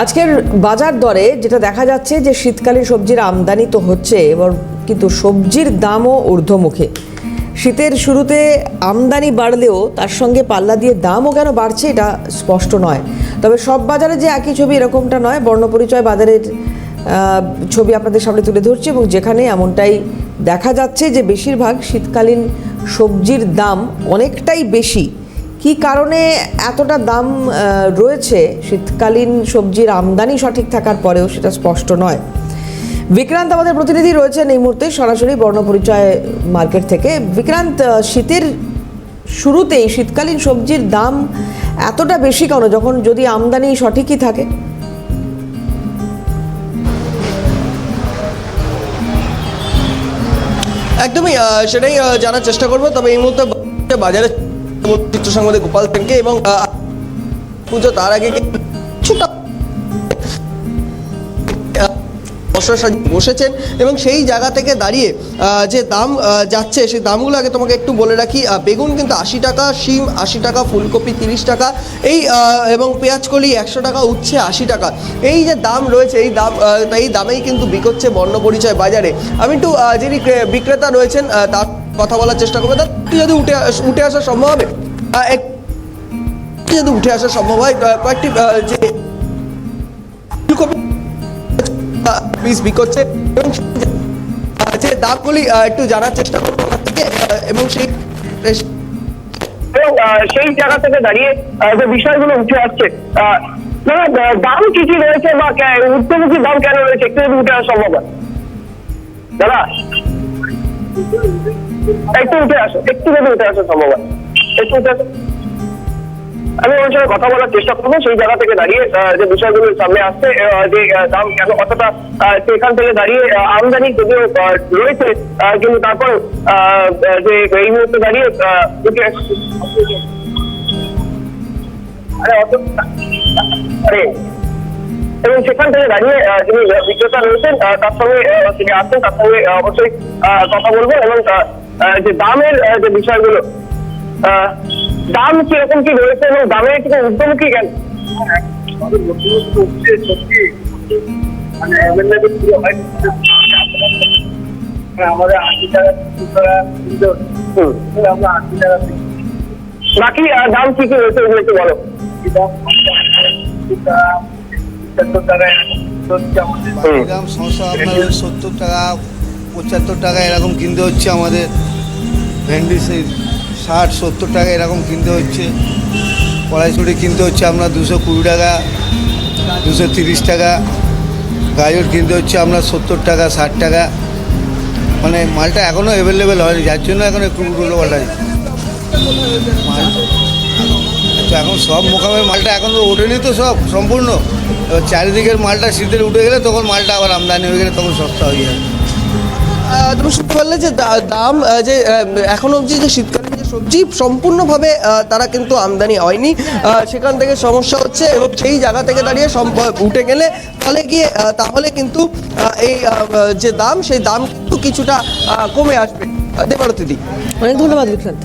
আজকের বাজার দরে যেটা দেখা যাচ্ছে যে শীতকালীন সবজির আমদানি তো হচ্ছে, এবার কিন্তু সবজির দামও ঊর্ধ্বমুখী। শীতের শুরুতে আমদানি বাড়লেও তার সঙ্গে পাল্লা দিয়ে দামও কেন বাড়ছে এটা স্পষ্ট নয়। তবে সব বাজারে যে একই ছবি এরকমটা নয়, বর্ণপরিচয় বাজারের ছবি আপনাদের সামনে তুলে ধরছি এবং যেখানে এমনটাই দেখা যাচ্ছে যে বেশিরভাগ শীতকালীন সবজির দাম অনেকটাই বেশি। কি কারণে এতটা দাম রয়েছে? শীতকালীন সবজির আমদানি সঠিক থাকার পরেও সেটা স্পষ্ট নয়। বিক্রান্ত আমাদের প্রতিনিধি রয়েছেন এই মুহূর্তে, সরাসরি বর্ণপরিচয় মার্কেট থেকে। বিক্রান্ত শীতের শুরুতেই শীতকালীন সবজির দাম এতটা বেশি কেন, যখন যদি আমদানি সঠিকই থাকে? একদমই সেটাই জানার চেষ্টা করব। তবে এই মুহূর্তে বাজারে চিত্র গোপাল সেনকে এবং পুজো তার আগে বসেছেন এবং সেই জায়গা থেকে দাঁড়িয়ে যে দাম যাচ্ছে সেই দামগুলো আগে তোমাকে একটু বলে রাখি। বেগুন কিন্তু আশি টাকা, শিম আশি টাকা, ফুলকপি তিরিশ টাকা, এই এবং পেঁয়াজকলি একশো টাকা, উচ্ছে আশি টাকা। এই যে দাম রয়েছে, এই দাম এই দামেই কিন্তু বিকোচ্ছে বর্ণ পরিচয় বাজারে। আমি একটু যিনি বিক্রেতা রয়েছেন তার কথা বলার চেষ্টা করবে একটু যদি উঠে উঠে আসা সম্ভব হবে? যদি উঠে আসা সম্ভব হয় কয়েকটি যে এবং যে একটু জানার চেষ্টা করব থেকে এবং সেই সেই জায়গা থেকে দাঁড়িয়ে যে বিষয়গুলো উঠে আসছে দাম কি কি রয়েছে বা কে- দাম কেন রয়েছে, একটু উঠে আসা সম্ভব দাদা একটু উঠে আসো, একটু যদি উঠে আসা সম্ভব একটু উঠে আসো। আমি ওর সঙ্গে কথা বলার চেষ্টা করব, সেই জায়গা থেকে দাঁড়িয়ে যে বিষয়গুলো সামনে আসছে যে দাম কেন অতটা সেখান থেকে দাঁড়িয়ে আমদানি যদিও রয়েছে কিন্তু তারপর যে, এই মুহূর্তে দাঁড়িয়ে আরে, অত আরে এবং সেখান থেকে দাঁড়িয়ে যিনি বিক্রেতা রয়েছেন তার সঙ্গে তিনি আসছেন তার সঙ্গে অবশ্যই কথা বলব এবং যে দামের যে বিষয়গুলো দাম কীরকম কি রয়েছে এবং দামের কিছু ঊর্ধ্বমুখী কেন মানে অ্যাভেলেবেল হয় আমাদের আশি টাকা। আমরা আশি টাকা বাকি দাম কি কি রয়েছে ওগুলো একটু বলো। পঁচাত্তর টাকা। গ্রাম আপনার ওই সত্তর টাকা পঁচাত্তর টাকা এরকম কিনতে হচ্ছে আমাদের। ভেন্ডি সেই ষাট সত্তর টাকা এরকম কিনতে হচ্ছে। কড়াইশুটি কিনতে হচ্ছে আপনার দুশো কুড়ি টাকা দুশো তিরিশ টাকা। গাজর কিনতে হচ্ছে আপনার সত্তর টাকা ষাট টাকা। মানে মালটা এখনও অ্যাভেলেবেল হয়নি যার জন্য এখন একটু উল্টো পাল্টাই মাল তো এখন সব মোকামের মালটা এখন তো ওঠেনি তো সব সম্পূর্ণ। এবার চারিদিকের মালটা শীতের উঠে গেলে তখন মালটা আবার আমদানি হয়ে গেলে তখন সস্তা হয়ে যায় আহ, তুমি শুনতে পারলে যে দা- দাম যে এখন অবধি যে শীতকালীন যে সবজি সম্পূর্ণভাবে তারা কিন্তু আমদানি হয়নি। আহ, সেখান থেকে সমস্যা হচ্ছে এবং সেই জায়গা থেকে দাঁড়িয়ে সম্প- উঠে গেলে তাহলে গিয়ে তাহলে কিন্তু এই যে দাম সেই দাম কিন্তু কিছুটা কমে আসবে। দেবারতি দি। অনেক ধন্যবাদ বিক্রান্ত।